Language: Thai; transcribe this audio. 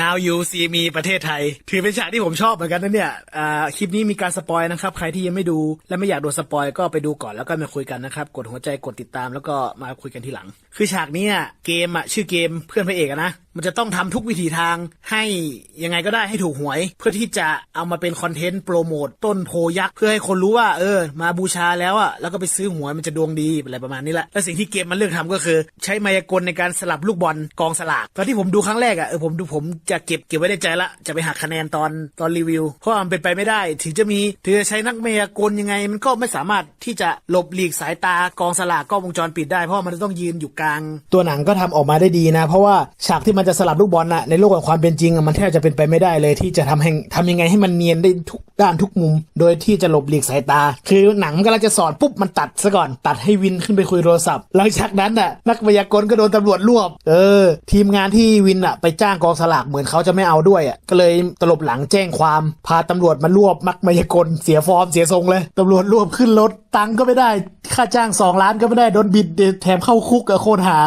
Now You See Me ประเทศไทย ถือเป็นฉากที่ผมชอบเหมือนกันนะเนี่ยอ่าคลิปนี้มีการสปอยนะครับ ใครที่ยังไม่ดูและไม่อยากโดนสปอยก็ไปดูก่อนแล้วก็มาคุยกันนะครับ กดหัวใจกดติดตามแล้วก็มาคุยกันทีหลัง คือฉากนี้เกมอะชื่อเกมเพื่อนพระเอกนะ มันจะต้องทำทุกวิถีทางให้ยังไงก็ได้ให้ถูกหวย เพื่อที่จะเอามาเป็นคอนเทนต์โปรโมตต้นโพยักษ์เพื่อให้คนรู้ว่าเออ มาบูชาแล้วอะแล้วก็ไปซื้อหวยมันจะดวงดีอะไรประมาณนี้แหละและสิ่งที่เกมมันเลือกทำก็คือ ใช้มายากลในการสลับลูกบอลกองสลากตอนที่ผมดูครั้งแรกอะเออผมดูผมจะเก็บเก็บไว้ในใจละจะไปหักคะแนนตอนตอนรีวิวเพราะมันเป็นไปไม่ได้ ถึงจะมีถึงจะใช้นักมายากลยังไง มันก็ไม่สามารถที่จะหลบหลีกสายตากองสลากกล้องวงจรปิดได้เพราะมันจะต้องยืนอยู่กลาง ตัวหนังก็ทำออกมาได้ดีนะ เพราะว่าฉากที่มันจะสลับลูกบอลน่ะในโลกของความเป็นจริงอะมันแทบจะเป็นไปไม่ได้เลย ที่จะทำให้ทำยังไงให้มันเนียนได้ทุกด้านทุกมุม โดยที่จะหลบหลีกสายตา คือหนังกำลังจะสอนปุ๊บมันตัดซะก่อนตัดให้วินขึ้นไปคุยโทรศัพท์หลังจากนั้นน่ะนักมายากลก็โดนตำรวจรวบ เออ ทีมงานที่วินอะไปจ้างกองสลากเหมือนเขาจะไม่เอาด้วยอะก็เลยตลบหลังแจ้งความ พาตำรวจมารวบมักมายากลเสียฟอร์มเสียทรงเลยตำรวจรวบขึ้นรถตังก็ไม่ได้ ค่าจ้างสองล้านก็ไม่ได้โดนบิดแถมเข้าคุกกับโคตรหา